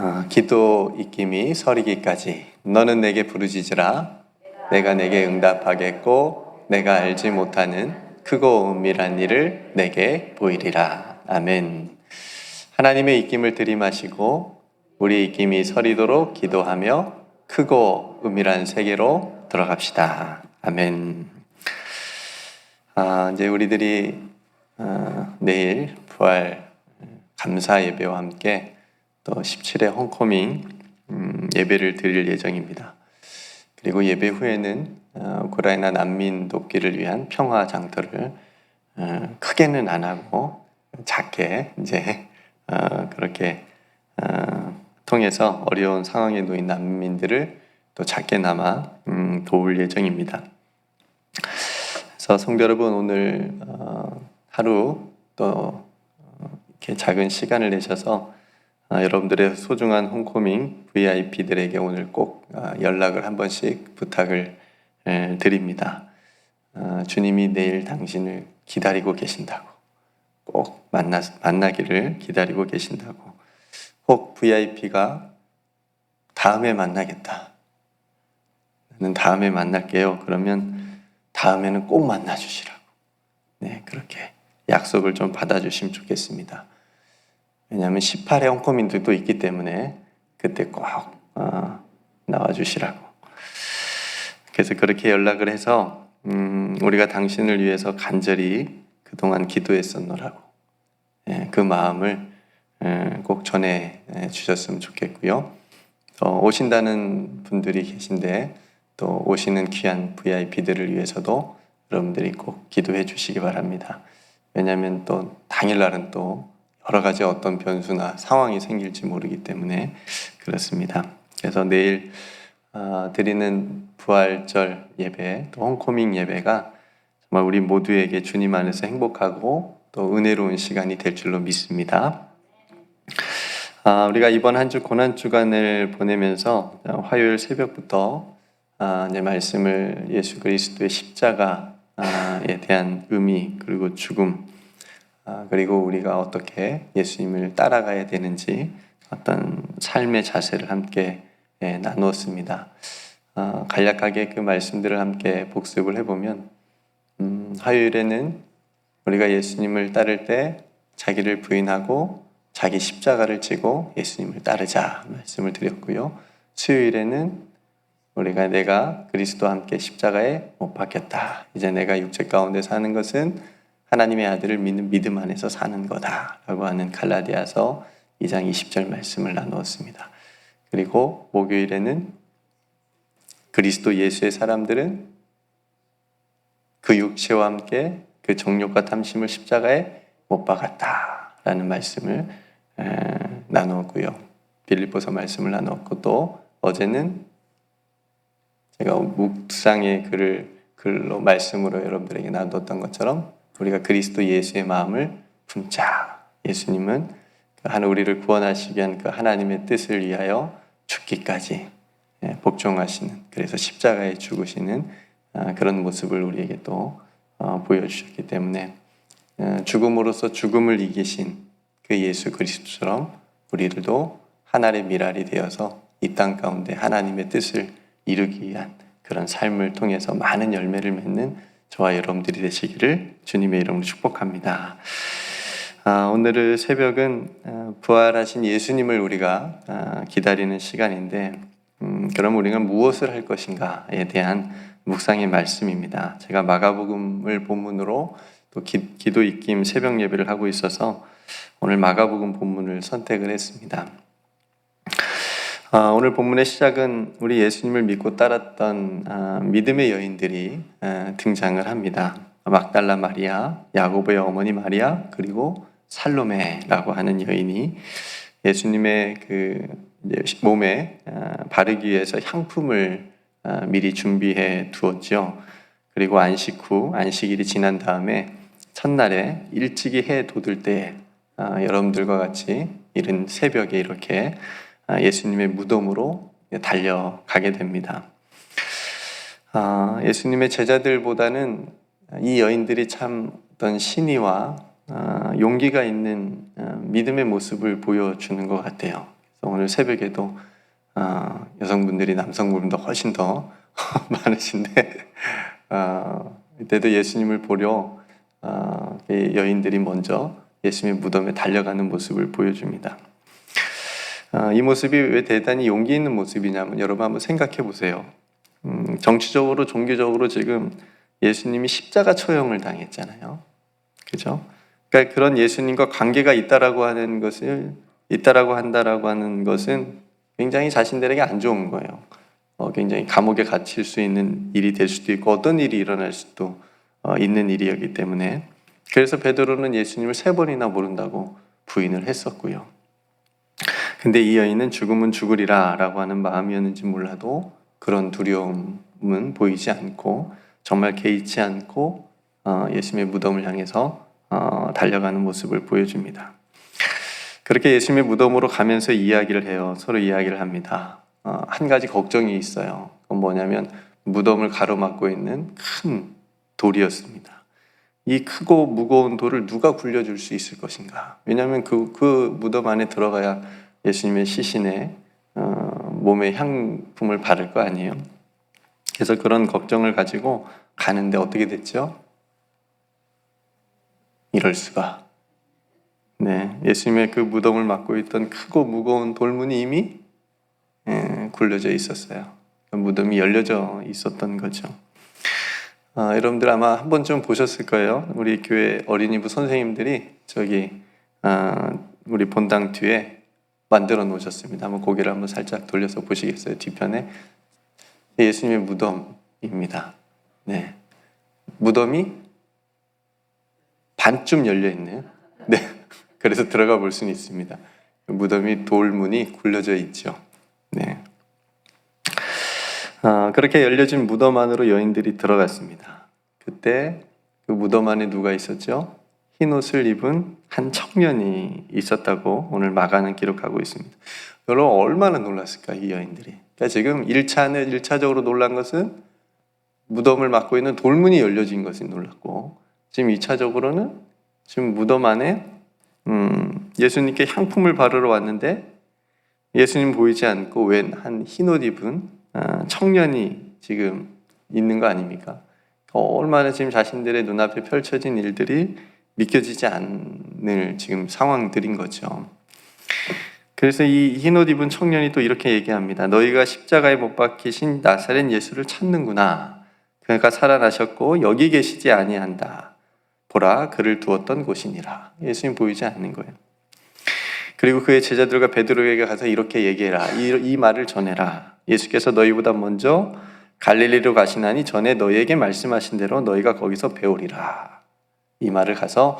어, 기도 입김이 서리기까지. 너는 내게 부르짖으라. 내가 내게 응답하겠고 내가 알지 못하는 크고 은밀한 일을 내게 보이리라. 아멘. 하나님의 입김을 들이마시고 우리 입김이 서리도록 기도하며 크고 은밀한 세계로 들어갑시다. 아멘. 아, 이제 우리들이 어, 내일 부활 감사 예배와 함께 또 17회 홈커밍 음, 예배를 드릴 예정입니다. 그리고 예배 후에는 어, 우크라이나 난민 돕기를 위한 평화 장터를 어, 크게는 안 하고 작게 이제 어, 그렇게 어, 통해서 어려운 상황에 놓인 난민들을 또 작게나마 음, 도울 예정입니다. 그래서 성도 여러분 오늘 어, 하루 또 어, 이렇게 작은 시간을 내셔서 아, 여러분들의 소중한 홈코밍 VIP들에게 오늘 꼭 아, 연락을 한 번씩 부탁을 에, 드립니다. 아, 주님이 내일 당신을 기다리고 계신다고 꼭 만나 만나기를 기다리고 계신다고 혹 VIP가 다음에 만나겠다. 나는 다음에 만날게요. 그러면 다음에는 꼭 만나 주시라고. 네, 그렇게 약속을 좀 받아주시면 좋겠습니다. 왜냐하면 18회 홍코민들도 있기 때문에 그때 꼭 어, 나와주시라고. 그래서 그렇게 연락을 해서 음, 우리가 당신을 위해서 간절히 그동안 기도했었노라고. 예, 그 마음을 예, 꼭 전해 예, 주셨으면 좋겠고요. 또 오신다는 분들이 계신데 또 오시는 귀한 VIP들을 위해서도 여러분들이 꼭 기도해 주시기 바랍니다. 왜냐하면 또 당일날은 또 여러 가지 어떤 변수나 상황이 생길지 모르기 때문에 그렇습니다. 그래서 내일 어, 드리는 부활절 예배, 또 홈코밍 예배가 정말 우리 모두에게 주님 안에서 행복하고 또 은혜로운 시간이 될 줄로 믿습니다. 아, 우리가 이번 한 주 고난 주간을 보내면서 화요일 새벽부터 아, 이제 말씀을 예수 그리스도의 십자가에 대한 의미 그리고 죽음 아, 그리고 우리가 어떻게 예수님을 따라가야 되는지 어떤 삶의 자세를 함께 예, 나누었습니다. 아, 간략하게 그 말씀들을 함께 복습을 해보면 음, 화요일에는 우리가 예수님을 따를 때 자기를 부인하고 자기 십자가를 지고 예수님을 따르자 말씀을 드렸고요. 수요일에는 우리가 내가 그리스도와 함께 십자가에 못 박혔다. 이제 내가 육체 가운데 사는 것은 하나님의 아들을 믿는 믿음 안에서 사는 거다라고 하는 갈라디아서 2장 20절 말씀을 나누었습니다. 그리고 목요일에는 그리스도 예수의 사람들은 그 육체와 함께 그 정욕과 탐심을 십자가에 못 박았다라는 말씀을 나누었고요. 빌립보서 말씀을 나누었고 또 어제는 제가 묵상의 글을 글로 말씀으로 여러분들에게 나눴던 것처럼 우리가 그리스도 예수의 마음을 품자. 예수님은 그 하늘 우리를 구원하시기 위한 그 하나님의 뜻을 위하여 죽기까지 예, 복종하시는 그래서 십자가에 죽으시는 아, 그런 모습을 우리에게 또 어, 보여주셨기 때문에 어, 죽음으로써 죽음을 이기신 그 예수 그리스도처럼 우리들도 하나의 미랄이 되어서 이 땅 가운데 하나님의 뜻을 이루기 위한 그런 삶을 통해서 많은 열매를 맺는 저와 여러분들이 되시기를 주님의 이름으로 축복합니다. 아, 오늘의 새벽은 아, 부활하신 예수님을 우리가 아, 기다리는 시간인데, 음, 그럼 우리가 무엇을 할 것인가에 대한 묵상의 말씀입니다. 제가 마가복음을 본문으로 또 기, 기도 입김 새벽 예배를 하고 있어서 오늘 마가복음 본문을 선택을 했습니다. 아, 오늘 본문의 시작은 우리 예수님을 믿고 따랐던 아, 믿음의 여인들이 아, 등장을 합니다. 막달라 마리아, 야고보의 어머니 마리아, 그리고 살로메라고 하는 여인이 예수님의 그 몸에 바르기 위해서 향품을 미리 준비해 두었죠. 그리고 안식 후 안식일이 지난 다음에 첫날에 일찍이 해 돋을 때 여러분들과 같이 이른 새벽에 이렇게 아, 예수님의 무덤으로 달려가게 됩니다. 아, 예수님의 제자들보다는 이 여인들이 참 어떤 신의와 아, 용기가 있는 믿음의 모습을 보여주는 것 같아요. 오늘 새벽에도 어, 여성분들이 남성분보다 훨씬 더 많으신데 어, 이때도 예수님을 보려 여인들이 먼저 예수님의 무덤에 달려가는 모습을 보여줍니다. 어, 이 모습이 왜 대단히 용기 있는 모습이냐면 여러분 한번 생각해 보세요. 음, 정치적으로 종교적으로 지금 예수님이 십자가 처형을 당했잖아요. 그죠? 그러니까 그런 예수님과 관계가 있다라고 하는 것을 있다라고 한다라고 하는 것은 굉장히 자신들에게 안 좋은 거예요. 어, 굉장히 감옥에 갇힐 수 있는 일이 될 수도 있고 어떤 일이 일어날 수도 어, 있는 일이었기 때문에 그래서 베드로는 예수님을 세 번이나 모른다고 부인을 했었고요. 근데 이 여인은 죽으면 죽으리라 라고 하는 마음이었는지 몰라도 그런 두려움은 보이지 않고 정말 개의치 않고 어, 예수님의 무덤을 향해서 어, 달려가는 모습을 보여줍니다. 그렇게 예수님의 무덤으로 가면서 이야기를 해요. 서로 이야기를 합니다. 어, 한 가지 걱정이 있어요. 그건 뭐냐면 무덤을 가로막고 있는 큰 돌이었습니다. 이 크고 무거운 돌을 누가 굴려줄 수 있을 것인가? 왜냐하면 그, 그 무덤 안에 들어가야 예수님의 시신에 어, 몸에 향품을 바를 거 아니에요. 그래서 그런 걱정을 가지고 가는데 어떻게 됐죠? 이럴 수가. 네, 예수님의 그 무덤을 막고 있던 크고 무거운 돌문이 이미 예, 굴려져 있었어요. 그 무덤이 열려져 있었던 거죠. 아, 여러분들 아마 한 번쯤 보셨을 거예요. 우리 교회 어린이부 선생님들이 저기 아, 우리 본당 뒤에 만들어 놓으셨습니다. 한번 고개를 한번 살짝 돌려서 보시겠어요? 뒤편에 예수님의 무덤입니다. 네, 무덤이 반쯤 열려 있네요. 네, 그래서 들어가 볼 수는 있습니다. 무덤이 돌문이 굴려져 있죠. 네. 아, 그렇게 열려진 무덤 안으로 여인들이 들어갔습니다. 그때 그 무덤 안에 누가 있었죠? 흰 옷을 입은 한 청년이 있었다고 오늘 마가는 기록하고 있습니다. 여러분 얼마나 놀랐을까 이 여인들이. 그러니까 지금 1차는 1차적으로 놀란 것은 무덤을 막고 있는 돌문이 열려진 것이 놀랐고 지금 2차적으로는 지금 무덤 안에 음, 예수님께 향품을 바르러 왔는데 예수님 보이지 않고 웬 한 흰 옷 입은 아, 청년이 지금 있는 거 아닙니까? 얼마나 지금 자신들의 눈앞에 펼쳐진 일들이 믿겨지지 않을 지금 상황들인 거죠. 그래서 이 흰옷 입은 청년이 또 이렇게 얘기합니다. 너희가 십자가에 못 박히신 나사렛 예수를 찾는구나. 그러니까 살아나셨고 여기 계시지 아니한다. 보라 그를 두었던 곳이니라. 예수님 보이지 않는 거예요. 그리고 그의 제자들과 베드로에게 가서 이렇게 얘기해라. 이, 이 말을 전해라. 예수께서 너희보다 먼저 갈릴리로 가시나니 전에 너희에게 말씀하신 대로 너희가 거기서 배우리라. 이 말을 가서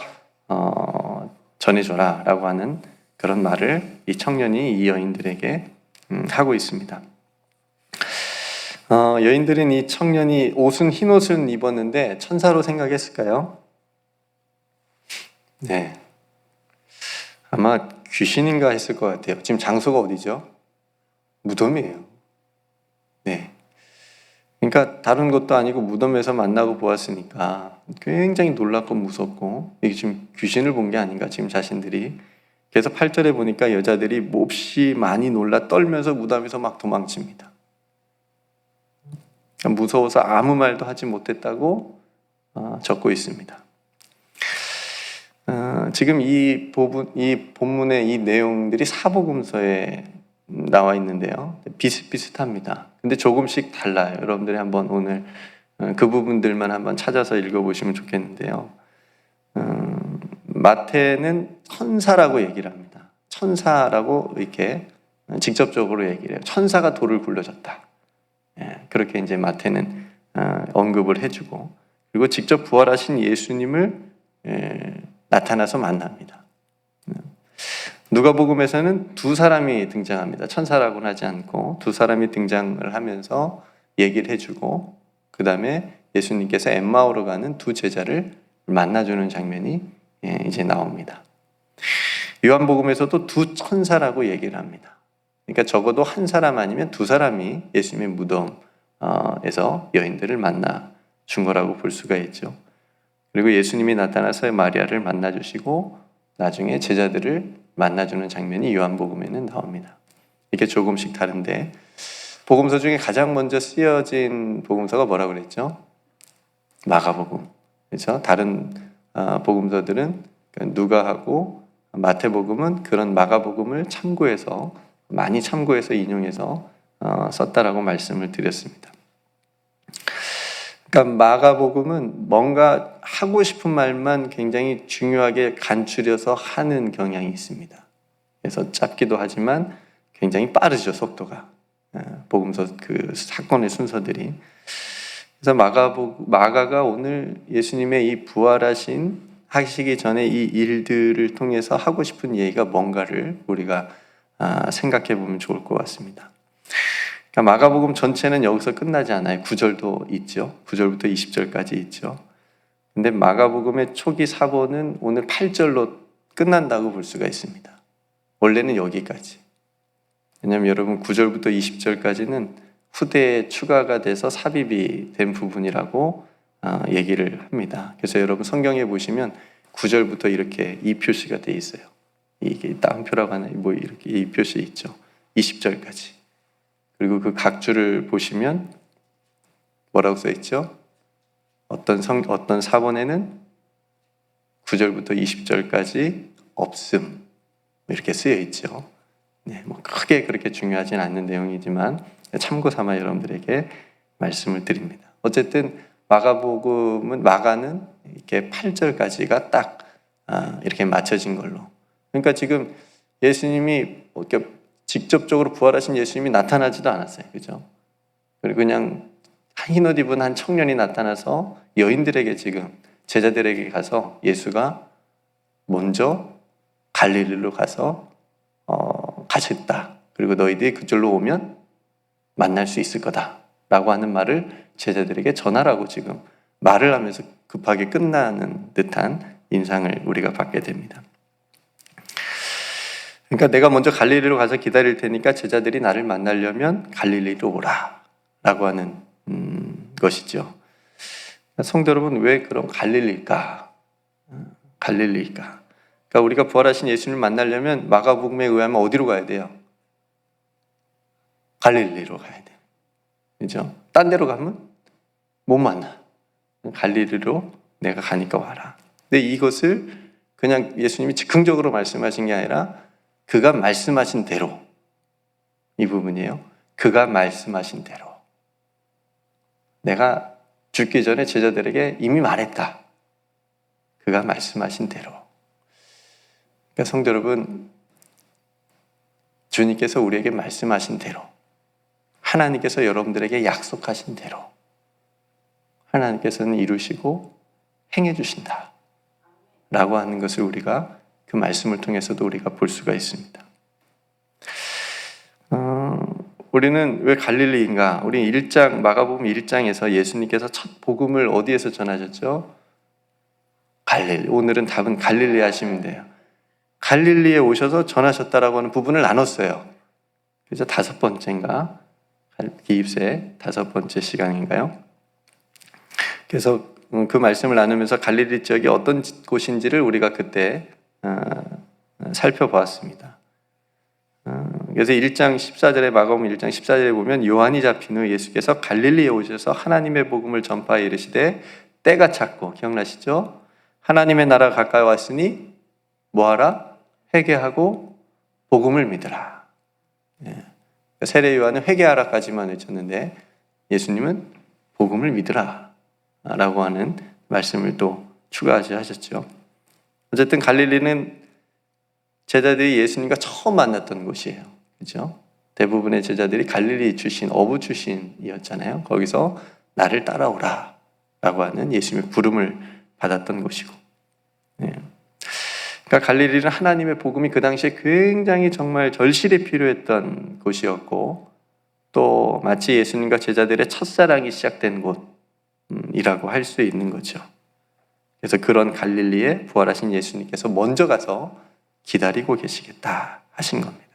어, 전해줘라라고 하는 그런 말을 이 청년이 이 여인들에게 음, 하고 있습니다. 어, 여인들은 이 청년이 옷은 흰 옷을 입었는데 천사로 생각했을까요? 네. 아마 귀신인가 했을 것 같아요. 지금 장소가 어디죠? 무덤이에요. 네. 그러니까 다른 것도 아니고 무덤에서 만나고 보았으니까 굉장히 놀랍고 무섭고 이게 지금 귀신을 본 게 아닌가 지금 자신들이 그래서 8절에 보니까 여자들이 몹시 많이 놀라 떨면서 무덤에서 막 도망칩니다. 무서워서 아무 말도 하지 못했다고 어, 적고 있습니다. 어, 지금 이, 부분, 이 본문의 이 내용들이 사복음서에 나와 있는데요. 비슷비슷합니다. 근데 조금씩 달라요. 여러분들이 한번 오늘 어, 그 부분들만 한번 찾아서 읽어보시면 좋겠는데요. 음, 마태는 천사라고 얘기를 합니다. 천사라고 이렇게 직접적으로 얘기를 해요. 천사가 돌을 굴려줬다. 예, 그렇게 이제 마태는 어, 언급을 해주고 그리고 직접 부활하신 예수님을 예, 나타나서 만납니다. 누가복음에서는 두 사람이 등장합니다. 천사라고는 하지 않고 두 사람이 등장을 하면서 얘기를 해주고 그 다음에 예수님께서 엠마오로 가는 두 제자를 만나주는 장면이 예, 이제 나옵니다. 요한복음에서도 두 천사라고 얘기를 합니다. 그러니까 적어도 한 사람 아니면 두 사람이 예수님의 무덤에서 여인들을 만나 준 거라고 볼 수가 있죠. 그리고 예수님이 나타나서 마리아를 만나 주시고 나중에 제자들을 만나주는 장면이 요한복음에는 나옵니다. 이게 조금씩 다른데 복음서 중에 가장 먼저 쓰여진 복음서가 뭐라고 그랬죠? 마가복음. 그렇죠? 다른 아, 복음서들은 누가하고 마태복음은 그런 마가복음을 참고해서 많이 참고해서 인용해서 어, 썼다라고 말씀을 드렸습니다. 그러니까 마가복음은 뭔가 하고 싶은 말만 굉장히 중요하게 간추려서 하는 경향이 있습니다. 그래서 짧기도 하지만 굉장히 빠르죠 속도가 어, 복음서 그 사건의 순서들이. 그래서 마가복 마가가 오늘 예수님의 이 부활하신 하시기 전에 이 일들을 통해서 하고 싶은 얘기가 뭔가를 우리가 아, 생각해 보면 좋을 것 같습니다. 그러니까 마가복음 전체는 여기서 끝나지 않아요. 9절도 있죠. 9절부터 20절까지 있죠. 근데 마가복음의 초기 사본은 오늘 8절로 끝난다고 볼 수가 있습니다. 원래는 여기까지. 왜냐하면 여러분 9절부터 20절까지는 후대에 추가가 돼서 삽입이 된 부분이라고 아, 얘기를 합니다. 그래서 여러분 성경에 보시면 9절부터 이렇게 이 표시가 돼 있어요. 이게 따옴표라고 하는 뭐 이렇게 이 표시 있죠. 20절까지. 그리고 그 각 줄을 보시면 뭐라고 써 있죠? 어떤 성 어떤 사본에는 9절부터 20절까지 없음 이렇게 쓰여 있죠. 네, 뭐 크게 그렇게 중요하진 않는 내용이지만 참고 삼아 여러분들에게 말씀을 드립니다. 어쨌든 마가복음은 마가는 이렇게 8절까지가 딱 아, 이렇게 맞춰진 걸로. 그러니까 지금 예수님이 이렇게 직접적으로 부활하신 예수님이 나타나지도 않았어요. 그죠? 그리고 그냥 흰옷 입은 한 청년이 나타나서 여인들에게 지금 제자들에게 가서 예수가 먼저 갈릴리로 가서 어, 가셨다. 그리고 너희들이 그절로 오면 만날 수 있을 거다라고 하는 말을 제자들에게 전하라고 지금 말을 하면서 급하게 끝나는 듯한 인상을 우리가 받게 됩니다. 그러니까 내가 먼저 갈릴리로 가서 기다릴 테니까 제자들이 나를 만나려면 갈릴리로 오라 라고 하는 음, 것이죠. 성도 여러분 왜 그런 갈릴리일까? 갈릴리일까? 그러니까 우리가 부활하신 예수님을 만나려면 마가복음에 의하면 어디로 가야 돼요? 갈릴리로 가야 돼요. 그죠? 딴 데로 가면 못 만나. 갈릴리로 내가 가니까 와라. 근데 이것을 그냥 예수님이 즉흥적으로 말씀하신 게 아니라 그가 말씀하신 대로 이 부분이에요. 그가 말씀하신 대로 내가 죽기 전에 제자들에게 이미 말했다. 그가 말씀하신 대로. 그러니까 성도 여러분, 주님께서 우리에게 말씀하신 대로, 하나님께서 여러분들에게 약속하신 대로, 하나님께서는 이루시고 행해 주신다. 라고 하는 것을 우리가 그 말씀을 통해서도 우리가 볼 수가 있습니다. 어, 우리는 왜 갈릴리인가? 우리 1장 마가복음 1장에서 예수님께서 첫 복음을 어디에서 전하셨죠? 갈릴리. 오늘은 답은 갈릴리 하시면 돼요. 갈릴리에 오셔서 전하셨다라고 하는 부분을 나눴어요. 그래서 다섯 번째인가? 기입세 다섯 번째 시간인가요? 그래서 그 말씀을 나누면서 갈릴리 지역이 어떤 곳인지를 우리가 그때 어, 살펴보았습니다. 어, 그래서 1장 14절에 마가복음 1장 14절에 보면 요한이 잡힌 후 예수께서 갈릴리에 오셔서 하나님의 복음을 전파하여 이르시되 때가 찼고 기억나시죠? 하나님의 나라가 가까이 왔으니 뭐하라? 회개하고 복음을 믿으라. 예. 세례 요한은 회개하라까지만 외쳤는데 예수님은 복음을 믿으라 라고 하는 말씀을 또 추가하셨죠. 어쨌든 갈릴리는 제자들이 예수님과 처음 만났던 곳이에요. 그죠? 대부분의 제자들이 갈릴리 출신, 어부 출신이었잖아요. 거기서 나를 따라오라 라고 하는 예수님의 부름을 받았던 곳이고. 네. 그러니까 갈릴리는 하나님의 복음이 그 당시에 굉장히 정말 절실히 필요했던 곳이었고 또 마치 예수님과 제자들의 첫사랑이 시작된 곳이라고 할 수 있는 거죠. 그래서 그런 갈릴리에 부활하신 예수님께서 먼저 가서 기다리고 계시겠다 하신 겁니다.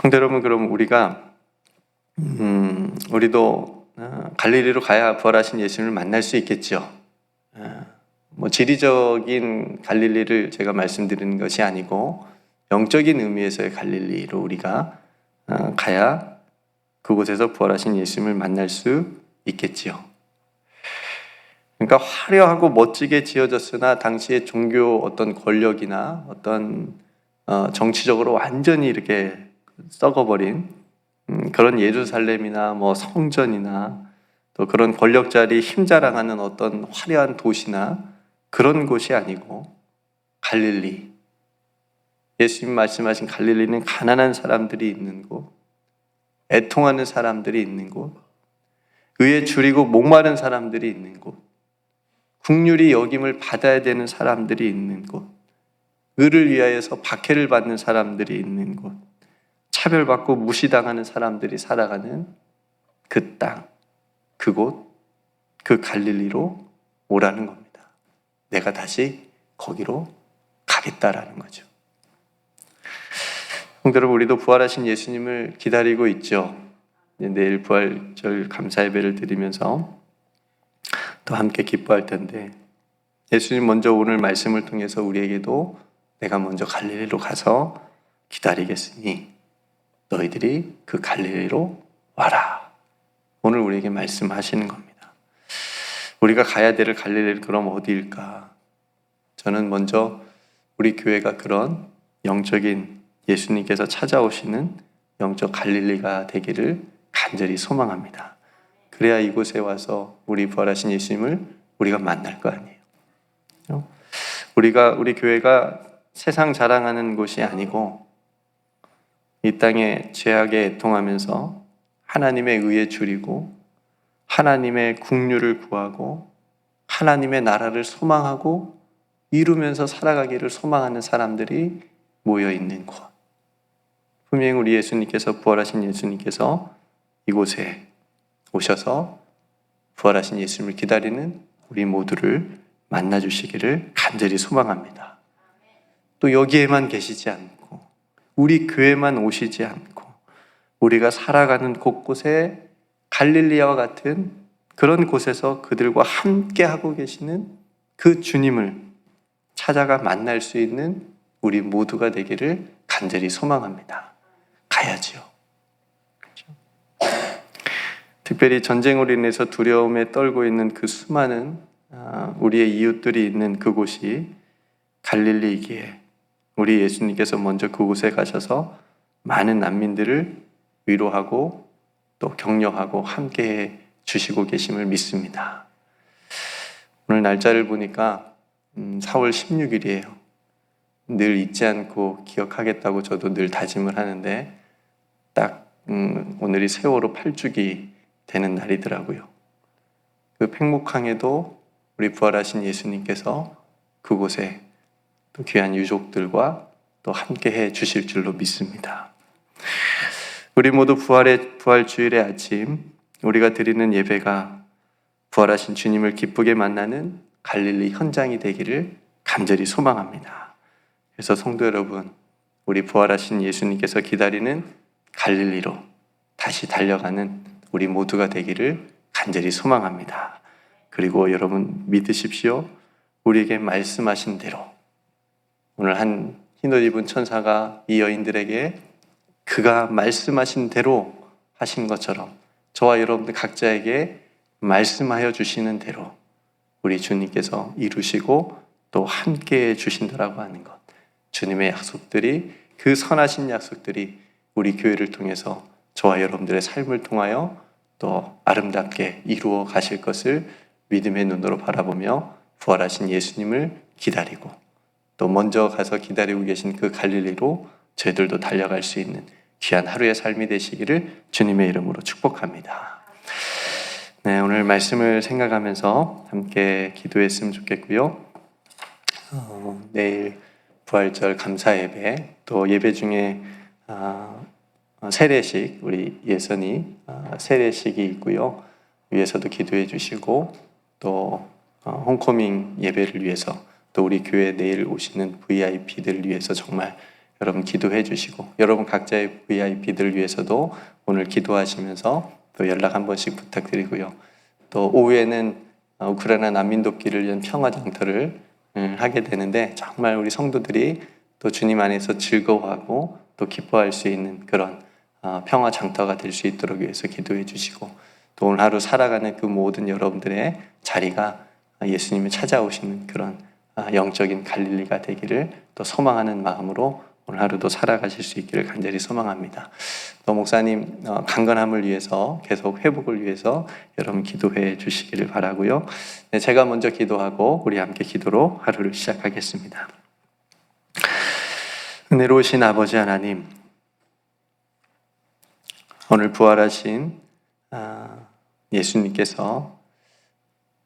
성대 여러분, 그럼 우리가 음, 우리도 어, 갈릴리로 가야 부활하신 예수님을 만날 수 있겠죠. 어, 뭐 지리적인 갈릴리를 제가 말씀드리는 것이 아니고 영적인 의미에서의 갈릴리로 우리가 어, 가야 그곳에서 부활하신 예수님을 만날 수 있겠지요. 그러니까 화려하고 멋지게 지어졌으나 당시의 종교 어떤 권력이나 어떤 어, 정치적으로 완전히 이렇게 썩어버린 음, 그런 예루살렘이나 뭐 성전이나 또 그런 권력 자리 힘 자랑하는 어떤 화려한 도시나 그런 곳이 아니고 갈릴리. 예수님 말씀하신 갈릴리는 가난한 사람들이 있는 곳, 애통하는 사람들이 있는 곳, 의에 줄이고 목마른 사람들이 있는 곳, 국률이 여김을 받아야 되는 사람들이 있는 곳, 의를 위하여서 박해를 받는 사람들이 있는 곳, 차별받고 무시당하는 사람들이 살아가는 그 땅, 그곳, 그 갈릴리로 오라는 겁니다. 내가 다시 거기로 가겠다라는 거죠. 성도 여러분, 우리도 부활하신 예수님을 기다리고 있죠. 내일 부활절 감사 예배를 드리면서 또 함께 기뻐할 텐데 예수님 먼저 오늘 말씀을 통해서 우리에게도 내가 먼저 갈릴리로 가서 기다리겠으니 너희들이 그 갈릴리로 와라. 오늘 우리에게 말씀하시는 겁니다. 우리가 가야 될 갈릴리 그럼 어디일까? 저는 먼저 우리 교회가 그런 영적인 예수님께서 찾아오시는 영적 갈릴리가 되기를 간절히 소망합니다. 그래야 이곳에 와서 우리 부활하신 예수님을 우리가 만날 거 아니에요. 어? 우리가 우리 교회가 세상 자랑하는 곳이 아니고 이 땅에 죄악에 애통하면서 하나님의 의에 줄이고 하나님의 국류를 구하고 하나님의 나라를 소망하고 이루면서 살아가기를 소망하는 사람들이 모여 있는 곳. 분명히 우리 예수님께서 부활하신 예수님께서 이곳에 오셔서 부활하신 예수님을 기다리는 우리 모두를 만나 주시기를 간절히 소망합니다. 또 여기에만 계시지 않고 우리 교회만 오시지 않고 우리가 살아가는 곳곳에 갈릴리아와 같은 그런 곳에서 그들과 함께 하고 계시는 그 주님을 찾아가 만날 수 있는 우리 모두가 되기를 간절히 소망합니다. 가야지요. 특별히 전쟁으로 인해서 두려움에 떨고 있는 그 수많은 아, 우리의 이웃들이 있는 그곳이 갈릴리이기에 우리 예수님께서 먼저 그곳에 가셔서 많은 난민들을 위로하고 또 격려하고 함께 주시고 계심을 믿습니다. 오늘 날짜를 보니까 4월 음, 16일이에요. 늘 잊지 않고 기억하겠다고 저도 늘 다짐을 하는데 딱 음, 오늘이 세월호 8주기 되는 날이더라고요. 그 팽목항에도 우리 부활하신 예수님께서 그곳에 또 귀한 유족들과 또 함께 해 주실 줄로 믿습니다. 우리 모두 부활의 부활 주일의 아침 우리가 드리는 예배가 부활하신 주님을 기쁘게 만나는 갈릴리 현장이 되기를 간절히 소망합니다. 그래서 성도 여러분, 우리 부활하신 예수님께서 기다리는 갈릴리로 다시 달려가는 우리 모두가 되기를 간절히 소망합니다. 그리고 여러분 믿으십시오. 우리에게 말씀하신 대로 오늘 한 흰옷 입은 천사가 이 여인들에게 그가 말씀하신 대로 하신 것처럼 저와 여러분들 각자에게 말씀하여 주시는 대로 우리 주님께서 이루시고 또 함께 해 주신다라고 하는 것. 주님의 약속들이 그 선하신 약속들이 우리 교회를 통해서 저와 여러분들의 삶을 통하여 또 아름답게 이루어 가실 것을 믿음의 눈으로 바라보며 부활하신 예수님을 기다리고 또 먼저 가서 기다리고 계신 그 갈릴리로 저희들도 달려갈 수 있는 귀한 하루의 삶이 되시기를 주님의 이름으로 축복합니다. 네, 오늘 말씀을 생각하면서 함께 기도했으면 좋겠고요. 어, 내일 부활절 감사 예배 또 예배 중에 어, 세례식 우리 예선이 어, 세례식이 있고요. 위에서도 기도해 주시고 또 어, 홈커밍 예배를 위해서 또 우리 교회 내일 오시는 VIP들을 위해서 정말 여러분 기도해 주시고 여러분 각자의 VIP들을 위해서도 오늘 기도하시면서 또 연락 한 번씩 부탁드리고요. 또 오후에는 어, 우크라이나 난민 돕기를 위한 평화 장터를 음, 하게 되는데 정말 우리 성도들이 또 주님 안에서 즐거워하고 또 기뻐할 수 있는 그런 어, 평화 장터가 될 수 있도록 위해서 기도해 주시고 또 오늘 하루 살아가는 그 모든 여러분들의 자리가 예수님이 찾아오시는 그런 아, 영적인 갈릴리가 되기를 또 소망하는 마음으로 오늘 하루도 살아가실 수 있기를 간절히 소망합니다. 또 목사님 어, 강건함을 위해서 계속 회복을 위해서 여러분 기도해 주시기를 바라고요. 네, 제가 먼저 기도하고 우리 함께 기도로 하루를 시작하겠습니다. 은혜로우신 아버지 하나님, 오늘 부활하신 아, 예수님께서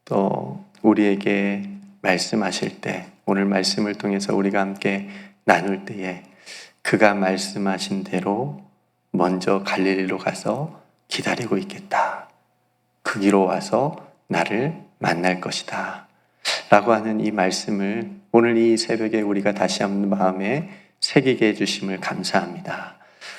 또 우리에게 말씀하실 때 오늘 말씀을 통해서 우리가 함께 나눌 때에 그가 말씀하신 대로 먼저 갈릴리로 가서 기다리고 있겠다. 그 길로 와서 나를 만날 것이다. 라고 하는 이 말씀을 오늘 이 새벽에 우리가 다시 한번 마음에 새기게 해주심을 감사합니다.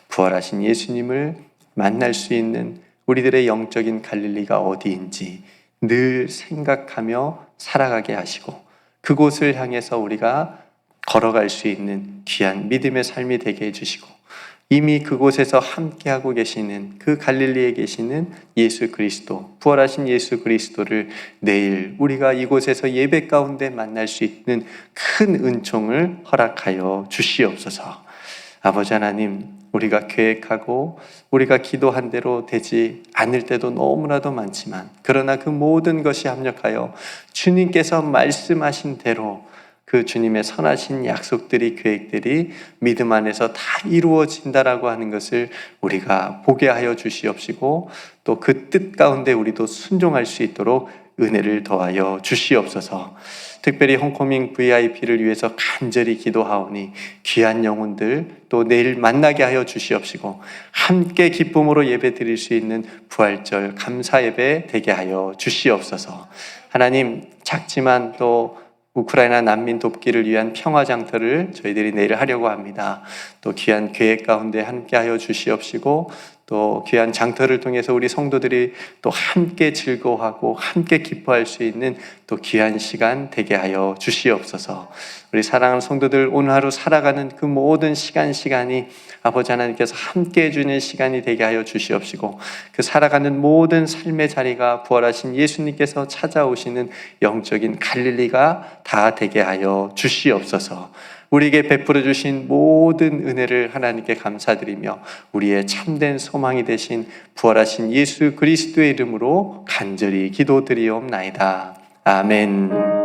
부활하신 예수님을 만날 수 있는 우리들의 영적인 갈릴리가 어디인지 늘 생각하며 살아가게 하시고 그곳을 향해서 우리가 걸어갈 수 있는 귀한 믿음의 삶이 되게 해주시고 이미 그곳에서 함께하고 계시는 그 갈릴리에 계시는 예수 그리스도, 부활하신 예수 그리스도를 내일 우리가 이곳에서 예배 가운데 만날 수 있는 큰 은총을 허락하여 주시옵소서. 아버지 하나님, 우리가 계획하고 우리가 기도한 대로 되지 않을 때도 너무나도 많지만 그러나 그 모든 것이 합력하여 주님께서 말씀하신 대로 그 주님의 선하신 약속들이 계획들이 믿음 안에서 다 이루어진다라고 하는 것을 우리가 보게 하여 주시옵시고 또 그 뜻 가운데 우리도 순종할 수 있도록 은혜를 더하여 주시옵소서. 특별히 홈커밍 VIP를 위해서 간절히 기도하오니 귀한 영혼들 또 내일 만나게 하여 주시옵시고 함께 기쁨으로 예배 드릴 수 있는 부활절 감사 예배 되게 하여 주시옵소서. 하나님 작지만 또 우크라이나 난민 돕기를 위한 평화 장터를 저희들이 내일 하려고 합니다. 또 귀한 계획 가운데 함께하여 주시옵시고 또 귀한 장터를 통해서 우리 성도들이 또 함께 즐거워하고 함께 기뻐할 수 있는 또 귀한 시간 되게 하여 주시옵소서. 우리 사랑하는 성도들 오늘 하루 살아가는 그 모든 시간 시간이 아버지 하나님께서 함께 해주는 시간이 되게 하여 주시옵시고 그 살아가는 모든 삶의 자리가 부활하신 예수님께서 찾아오시는 영적인 갈릴리가 다 되게 하여 주시옵소서. 우리에게 베풀어 주신 모든 은혜를 하나님께 감사드리며 우리의 참된 소망이 되신 부활하신 예수 그리스도의 이름으로 간절히 기도드리옵나이다. 아멘.